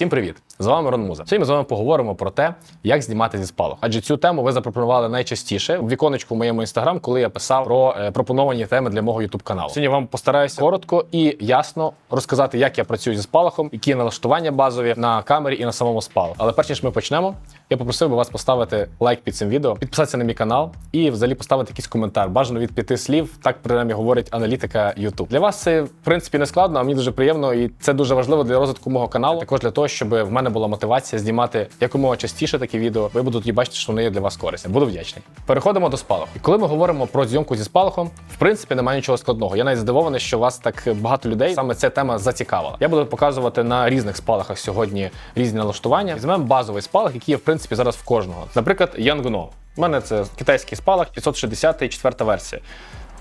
Всім привіт! З вами Рон Муза. Сьогодні ми з вами поговоримо про те, як знімати зі спалах. Адже цю тему ви запропонували найчастіше в віконечку в моєму інстаграм, коли я писав про е, пропоновані теми для мого ютуб каналу. Сьогодні вам постараюся коротко і ясно розказати, як я працюю зі спалахом, які налаштування базові на камері і на самому спалах. Але перш ніж ми почнемо, я попросив би вас поставити лайк під цим відео, підписатися на мій канал і взагалі поставити якийсь коментар. Бажано від п'яти слів. Так принаймні говорить аналітика YouTube. Для вас це в принципі не складно, а мені дуже приємно, і це дуже важливо для розвитку мого каналу. Також для того, щоб в мене була мотивація знімати якомога частіше такі відео. Ви будете бачити, що вони є для вас корисні. Буду вдячний. Переходимо до спалаху. І коли ми говоримо про зйомку зі спалахом, в принципі немає нічого складного. Я навіть здивований, що вас так багато людей саме ця тема зацікавила. Я буду показувати на різних спалахах сьогодні різні налаштування. Візьмемо базовий спалах, який є в принципі зараз в кожного. Наприклад, Yangno. У мене це китайський спалах 560 четверта версія.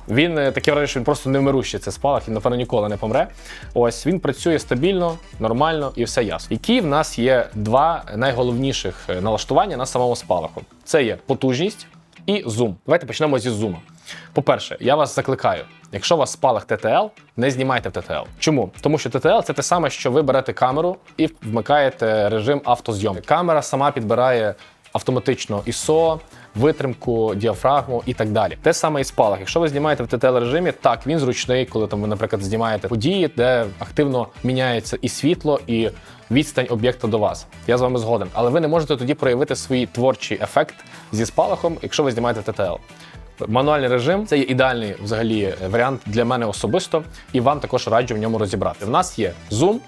Він е, таке враження, що він просто невмирущий це спалах, він, напевно, ніколи не помре. Ось він працює стабільно, нормально і все ясно. Які в нас є два найголовніших е, налаштування на самому спалаху: це є потужність і зум. Давайте почнемо зі зума. По-перше, я вас закликаю. Якщо у вас спалах TTL, не знімайте в TTL. Чому? Тому що TTL – це те саме, що ви берете камеру і вмикаєте режим автозйомки. Камера сама підбирає автоматично ISO, витримку, діафрагму і так далі. Те саме і спалах. Якщо ви знімаєте в TTL режимі, так він зручний, коли там ви, наприклад, знімаєте події, де активно міняється і світло, і відстань об'єкта до вас. Я з вами згоден. Але ви не можете тоді проявити свій творчий ефект зі спалахом, якщо ви знімаєте TTL. Мануальний режим це є ідеальний взагалі варіант для мене особисто, і вам також раджу в ньому розібрати. В нас є зум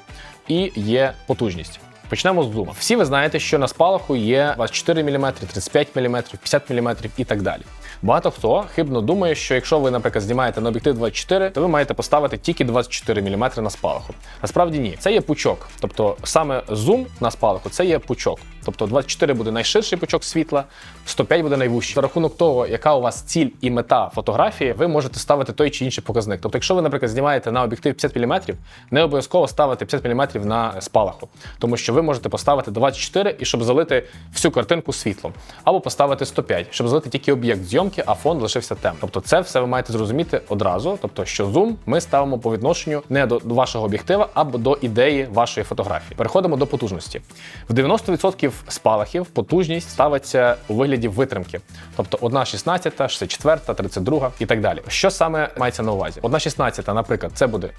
і є потужність. Почнемо з зума. Всі ви знаєте, що на спалаху є 24 мм, 35 мм, 50 мм і так далі. Багато хто хибно думає, що якщо ви, наприклад, знімаєте на об'єктив 24, то ви маєте поставити тільки 24 мм на спалаху. Насправді ні, це є пучок. Тобто саме зум на спалаху це є пучок. Тобто 24 буде найширший пучок світла, 105 буде найвужчий. За рахунок того, яка у вас ціль і мета фотографії, ви можете ставити той чи інший показник. Тобто, якщо ви, наприклад, знімаєте на об'єктив 50 мм, не обов'язково ставити 50 мм на спалаху, тому що ви можете поставити 24 і щоб залити всю картинку світлом, або поставити 105, щоб залити тільки об'єкт зйомки, а фон лишився темним. Тобто, це все ви маєте зрозуміти одразу. Тобто, що зум ми ставимо по відношенню не до вашого об'єктива, або до ідеї вашої фотографії. Переходимо до потужності. В 90% спалахів потужність ставиться у вигляді витримки, тобто 1,16, 64, 32 і так далі. Що саме мається на увазі? 1,16, наприклад, це буде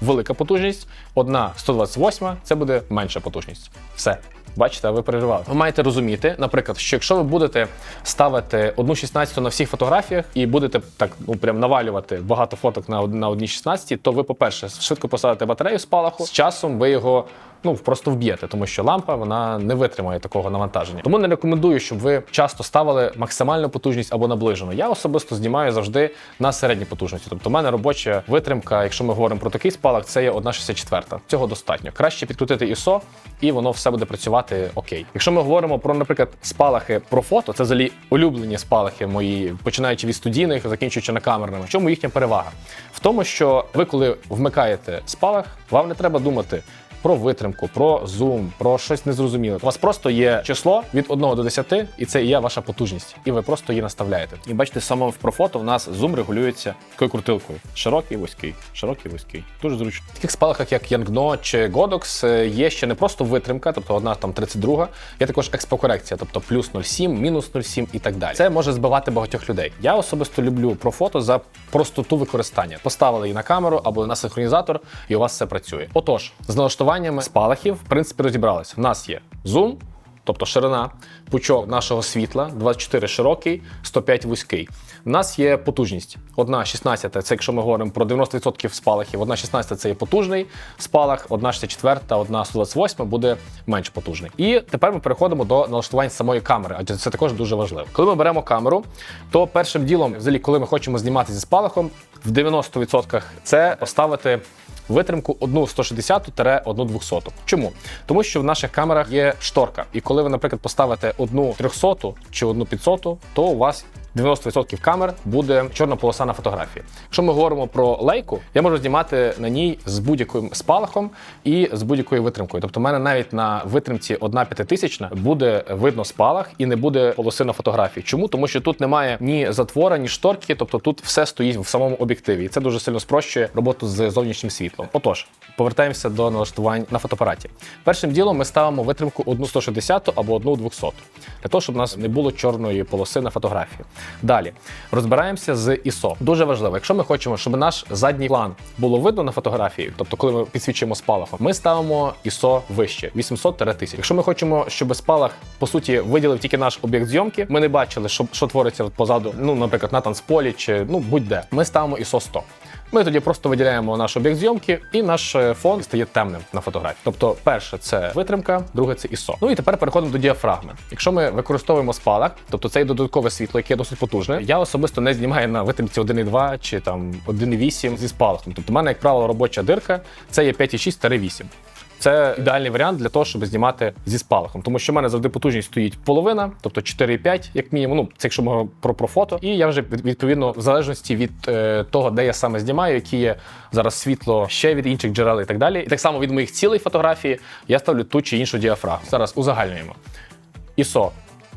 велика потужність, одна 128 це буде менша потужність. Все. Бачите, ви переживали. Ви маєте розуміти, наприклад, що якщо ви будете ставити одну 16 на всіх фотографіях і будете так ну прям навалювати багато фоток на на одній 16, то ви, по-перше, швидко посадите батарею спалаху. З часом ви його ну просто вб'єте, тому що лампа вона не витримає такого навантаження. Тому не рекомендую, щоб ви часто ставили максимальну потужність або наближену. Я особисто знімаю завжди на середній потужності. Тобто, в мене робоча витримка, якщо ми говоримо про такий спалах, це є 1,64. Цього достатньо. Краще підкрутити ISO, і воно все буде працювати окей. Якщо ми говоримо про, наприклад, спалахи про фото, це взагалі улюблені спалахи мої, починаючи від студійних, закінчуючи на камерними. В чому їхня перевага? В тому, що ви, коли вмикаєте спалах, вам не треба думати. Про витримку, про зум, про щось незрозуміле. У вас просто є число від 1 до 10, і це є ваша потужність. І ви просто її наставляєте. І бачите, саме в профото в нас зум регулюється такою крутилкою. Широкий, вузький, широкий, вузький. Дуже зручно. В таких спалахах, як Янгно чи Godox, е, є ще не просто витримка, тобто одна там 32, є також експокорекція, тобто плюс 0,7, мінус 0,7 і так далі. Це може збивати багатьох людей. Я особисто люблю профото за простоту використання. Поставили її на камеру або на синхронізатор, і у вас все працює. Отож, з налаштуваннями спалахів, в принципі, розібралися. В нас є зум, тобто ширина, пучок нашого світла, 24 широкий, 105 вузький. У нас є потужність. Одна 16 це якщо ми говоримо про 90% спалахів, одна 16 це є потужний спалах, одна 64, одна 128 буде менш потужний. І тепер ми переходимо до налаштувань самої камери, адже це також дуже важливо. Коли ми беремо камеру, то першим ділом, взагалі, коли ми хочемо знімати зі спалахом, в 90% це поставити витримку 1,160-1 200. Чому? Тому що в наших камерах є шторка, і коли ви, наприклад, поставите 1,300 чи одну 500, то у вас 90% камер буде чорна полоса на фотографії. Якщо ми говоримо про лейку, я можу знімати на ній з будь-яким спалахом і з будь-якою витримкою. Тобто, в мене навіть на витримці 1 п'ятитисячна буде видно спалах і не буде полоси на фотографії. Чому? Тому що тут немає ні затвора, ні шторки, тобто тут все стоїть в самому об'єктиві, і це дуже сильно спрощує роботу з зовнішнім світлом. Отож, повертаємося до налаштувань на фотоапараті. Першим ділом ми ставимо витримку 1,160 або 1,200, для того, щоб у нас не було чорної полоси на фотографії. Далі розбираємося з ISO. Дуже важливо, якщо ми хочемо, щоб наш задній план було видно на фотографії, тобто коли ми підсвічуємо спалахом, ми ставимо ISO вище 800-1000. Якщо ми хочемо, щоб спалах по суті виділив тільки наш об'єкт зйомки, ми не бачили, що, що твориться позаду, ну, наприклад, на танцполі чи ну будь-де. Ми ставимо ISO 100. Ми тоді просто виділяємо наш об'єкт зйомки, і наш е, фон стає темним на фотографії. Тобто, перше це витримка, друге це ISO. Ну і тепер переходимо до діафрагми. Якщо ми використовуємо спалах, тобто це є додаткове світло, яке досить потужне. Я особисто не знімаю на витримці 1,2 чи там 1,8 зі спалахом. Тобто, в мене, як правило, робоча дирка це є 5,6-8. Це ідеальний варіант для того, щоб знімати зі спалахом, тому що в мене завжди потужність стоїть половина, тобто 4,5, як мінімум. Ну, це якщо ми про, про фото. І я вже відповідно, в залежності від е, того, де я саме знімаю, які є зараз світло ще від інших джерел і так далі. І так само від моїх цілей фотографії я ставлю ту чи іншу діафрагму. Зараз узагальнюємо. ISO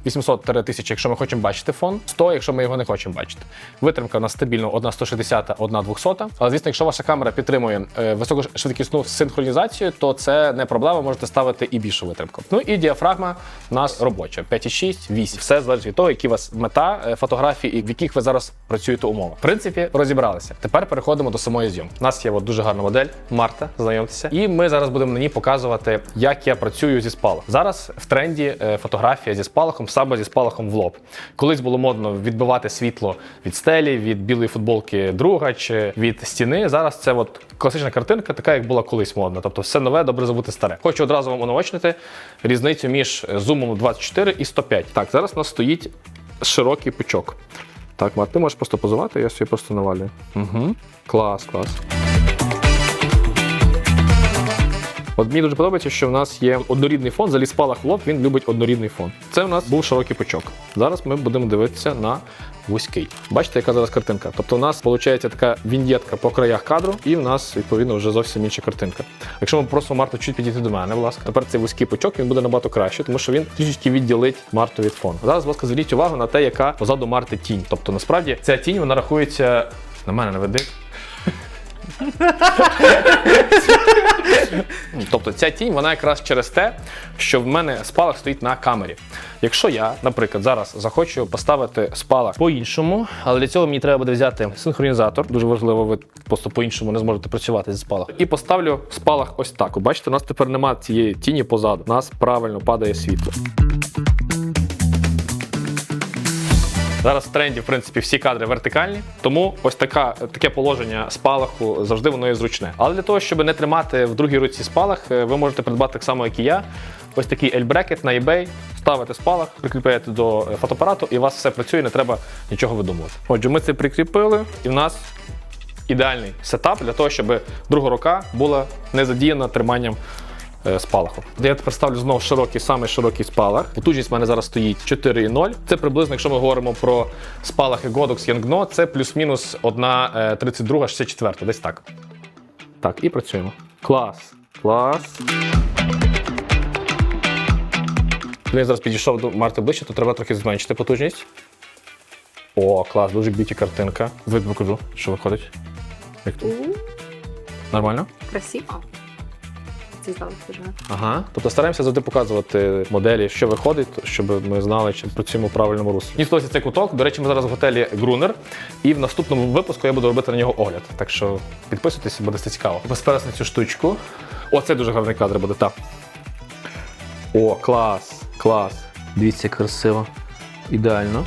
800-1000, якщо ми хочемо бачити фон, 100, якщо ми його не хочемо бачити. Витримка у нас стабільно 1 160, 1 200. Але звісно, якщо ваша камера підтримує е, високошвидкісну синхронізацію, то це не проблема, можете ставити і більшу витримку. Ну і діафрагма у нас робоча 5,6, 8. Все залежить від того, які у вас мета е, фотографії і в яких ви зараз працюєте умовах. В принципі, розібралися. Тепер переходимо до самої зйомки. У нас є от дуже гарна модель Марта, знайомтеся. І ми зараз будемо на ній показувати, як я працюю зі спалахом. Зараз в тренді е, фотографія зі спалахом, саме зі спалахом в лоб. Колись було модно відбивати світло від стелі, від білої футболки друга чи від стіни. Зараз це от класична картинка, така як була колись модна. Тобто все нове, добре забути старе. Хочу одразу вам онаочнити різницю між зумом 24 і 105. Так, зараз у нас стоїть широкий пучок. Так, Март, ти можеш просто позувати, я собі просто навалюю. Угу. Клас, клас. От мені дуже подобається, що в нас є однорідний фон, взагалі спалах лоб, він любить однорідний фон. Це у нас був широкий пучок. Зараз ми будемо дивитися на вузький. Бачите, яка зараз картинка? Тобто у нас виходить така віньєтка по краях кадру, і в нас відповідно вже зовсім інша картинка. Якщо ми просимо Марту чуть підійти до мене, будь ласка, тепер цей вузький пучок він буде набагато краще, тому що він трішечки відділить Марту від фону. Зараз, будь ласка, зверніть увагу на те, яка позаду Марти тінь. Тобто, насправді ця тінь вона рахується на мене не веди. Тобто ця тінь, вона якраз через те, що в мене спалах стоїть на камері. Якщо я, наприклад, зараз захочу поставити спалах по-іншому, але для цього мені треба буде взяти синхронізатор, дуже важливо, ви просто по-іншому не зможете працювати зі спалах. І поставлю спалах ось так. Бачите, у нас тепер немає цієї тіні позаду. У нас правильно падає світло. Зараз в тренді, в принципі, всі кадри вертикальні, тому ось така, таке положення спалаху завжди воно є зручне. Але для того, щоб не тримати в другій руці спалах, е, ви можете придбати так само, як і я. Ось такий L-брекет на eBay, ставите спалах, прикріпляєте до е, фотоапарату, і у вас все працює, не треба нічого видумувати. Отже, ми це прикріпили, і в нас ідеальний сетап для того, щоб друга рука була не задіяна триманням е, спалаху. Я тепер ставлю знову широкий, самий широкий спалах. Потужність в мене зараз стоїть 4,0. Це приблизно, якщо ми говоримо про спалахи Godox Yangno, це плюс-мінус 1,32, 64, десь так. Так, і працюємо. Клас. Клас. Коли я зараз підійшов до Марти ближче, то треба трохи зменшити потужність. О, клас, дуже б'юті картинка. Вид покажу, що виходить. Як тут? Нормально? Красиво. Це здалося дуже. Ага. Тобто стараємося завжди показувати моделі, що виходить, щоб ми знали, чи працюємо в правильному руслі. Мені сподобається цей куток. До речі, ми зараз в готелі Грунер, і в наступному випуску я буду робити на нього огляд. Так що підписуйтесь, буде це цікаво. Посперес на цю штучку. О, це дуже гарний кадр буде, так. О, клас, клас. Дивіться, красиво. Ідеально.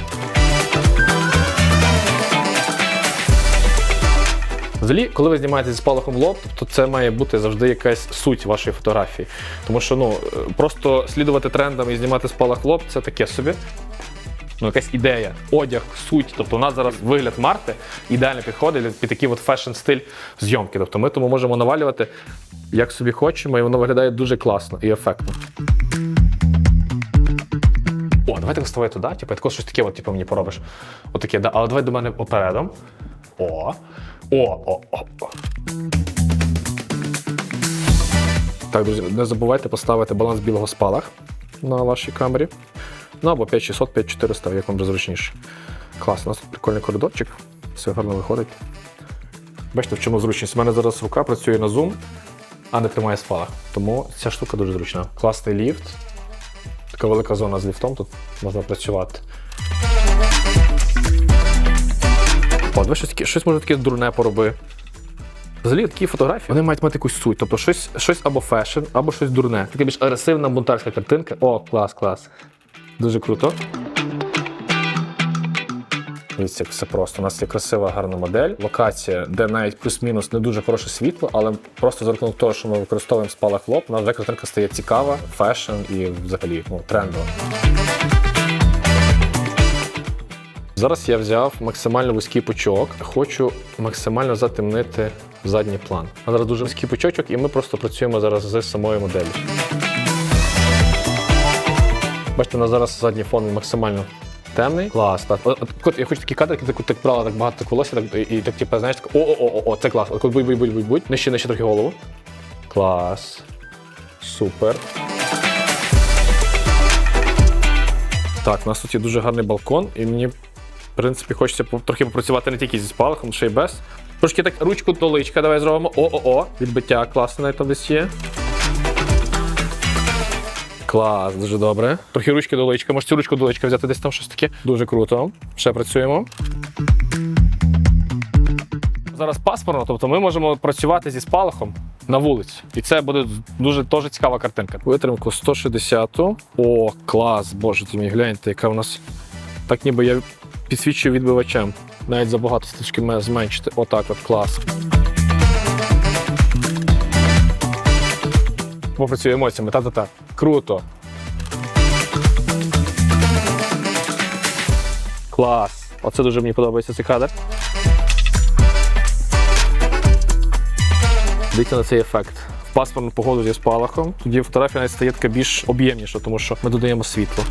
Взагалі, коли ви знімаєте зі спалахом лоб, то це має бути завжди якась суть вашої фотографії. Тому що ну, е, просто слідувати трендам і знімати спалах лоб це таке собі. Ну, якась ідея, одяг, суть. Тобто у нас зараз вигляд Марти ідеально підходить під такий от фешн-стиль зйомки. Тобто ми тому можемо навалювати як собі хочемо, і воно виглядає дуже класно і ефектно. О, давай ти вставай туди, типу, тако щось таке, от, типу, мені поробиш. Отаке, да. Але давай до мене опередом. О. О, о, о, о. Так, друзі, не забувайте поставити баланс білого спалах на вашій камері. Ну або 5600, 5400, як вам зручніше. Клас, у нас тут прикольний коридорчик, все гарно виходить. Бачите, в чому зручність? У мене зараз рука працює на зум, а не тримає спалах. Тому ця штука дуже зручна. Класний ліфт. Така велика зона з ліфтом, тут можна працювати. Давай щось, щось може таке дурне пороби. Взагалі такі фотографії вони мають мати якусь суть. Тобто щось, щось або фешн, або щось дурне. Така більш агресивна бунтарська картинка. О, клас, клас. Дуже круто. Дивіться, як все просто. У нас є красива гарна модель. Локація, де навіть плюс-мінус не дуже хороше світло, але просто за рахунок того, що ми використовуємо спалах лоб, у нас вже картинка стає цікава, фешн і взагалі ну, трендова. Зараз я взяв максимально вузький пучок. Хочу максимально затемнити задній план. А зараз дуже вузький пучочок, і ми просто працюємо зараз з самою моделлю. Бачите, у нас зараз задній фон максимально темний. Клас, так. От, я хочу такі кадри, які так, брала так багато так так, і, так, типу, знаєш, так, о, о, о, о, це клас. От, будь, будь, будь, будь, будь. Нижче, нижче трохи голову. Клас. Супер. Так, у нас тут є дуже гарний балкон, і мені, в принципі, хочеться трохи попрацювати не тільки зі спалахом, ще й без. Трошки так ручку до личка давай зробимо. О-о-о, відбиття класне там десь є. Клас, дуже добре. Трохи ручки до личка. Може цю ручку до личка взяти десь там щось таке. Дуже круто. Ще працюємо. Зараз пасмурно, тобто ми можемо працювати зі спалахом на вулиці. І це буде дуже теж цікава картинка. Витримку 160. О, клас! Боже, ти мій гляньте, яка у нас. Так ніби я підсвічую відбивачем. Навіть забагато трішки зменшити. Отак от клас. Попрацюю емоціями, та-та-та. Круто. Клас. Оце дуже мені подобається цей кадр. Дивіться на цей ефект. В пасмурну погоду зі спалахом. Тоді фотографія навіть стає така більш об'ємніша, тому що ми додаємо світло.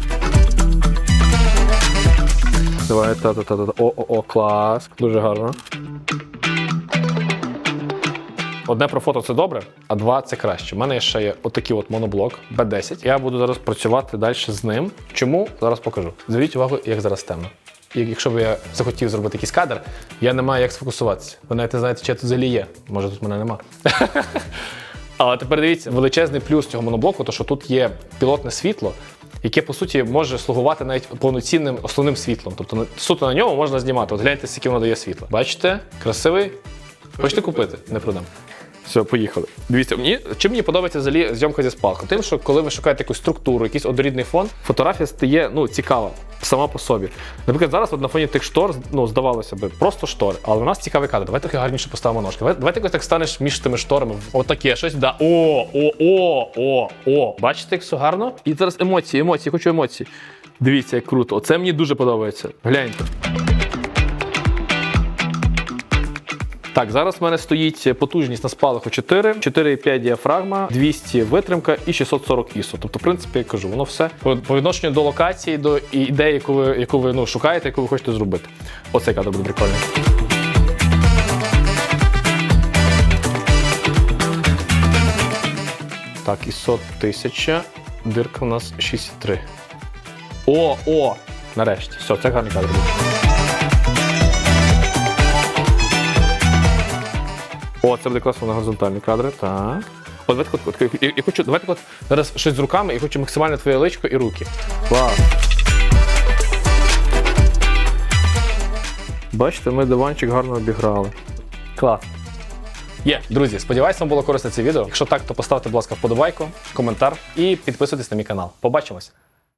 Давай, та-та-та-та. О-о-о, клас. Дуже гарно. Одне про фото це добре, а два це краще. У мене ще є отакий от моноблок B10. Я буду зараз працювати далі з ним. Чому? Зараз покажу. Зверніть увагу, як зараз темно. Якщо б я захотів зробити якийсь кадр, я не маю як сфокусуватися. Ви навіть не знаєте, чи я тут взагалі є. Може, тут мене нема. Але тепер дивіться, величезний плюс цього моноблоку, то що тут є пілотне світло, яке по суті може слугувати навіть повноцінним основним світлом. Тобто суто на ньому можна знімати. От гляньте, скільки воно дає світла. Бачите? Красивий. Хочете купити? Не продам. Все, поїхали. Дивіться, мені чим мені подобається взагалі зйомка зі спалку? Тим, що коли ви шукаєте якусь структуру, якийсь однорідний фон, фотографія стає ну, цікава сама по собі. Наприклад, зараз от на фоні тих штор, ну, здавалося би, просто штори, але у нас цікавий кадр. Давай трохи гарніше поставимо ножки. Давай, давай якось так станеш між тими шторами. Отаке щось. Да. О, о, о, о, о. Бачите, як все гарно? І зараз емоції, емоції, хочу емоції. Дивіться, як круто. Оце мені дуже подобається. Гляньте. Так, зараз в мене стоїть потужність на спалаху 4, 4,5 діафрагма, 200 витримка і 640 ISO. Тобто, в принципі, я кажу, воно все по, відношенню до локації, до ідеї, яку ви, яку ви ну, шукаєте, яку ви хочете зробити. Оцей кадр буде прикольний. Так, ISO 1000, дирка у нас 6,3. О, о! Нарешті. Все, це гарний кадр О, це буде класно на горизонтальні кадри. Так. От, давайте, от, от, я, я хочу, давайте от, зараз щось з руками, я хочу максимально твоє личко і руки. Клас. Бачите, ми диванчик гарно обіграли. Клас. Є, друзі, сподіваюся, вам було корисне це відео. Якщо так, то поставте, будь ласка, вподобайку, коментар і підписуйтесь на мій канал. Побачимось!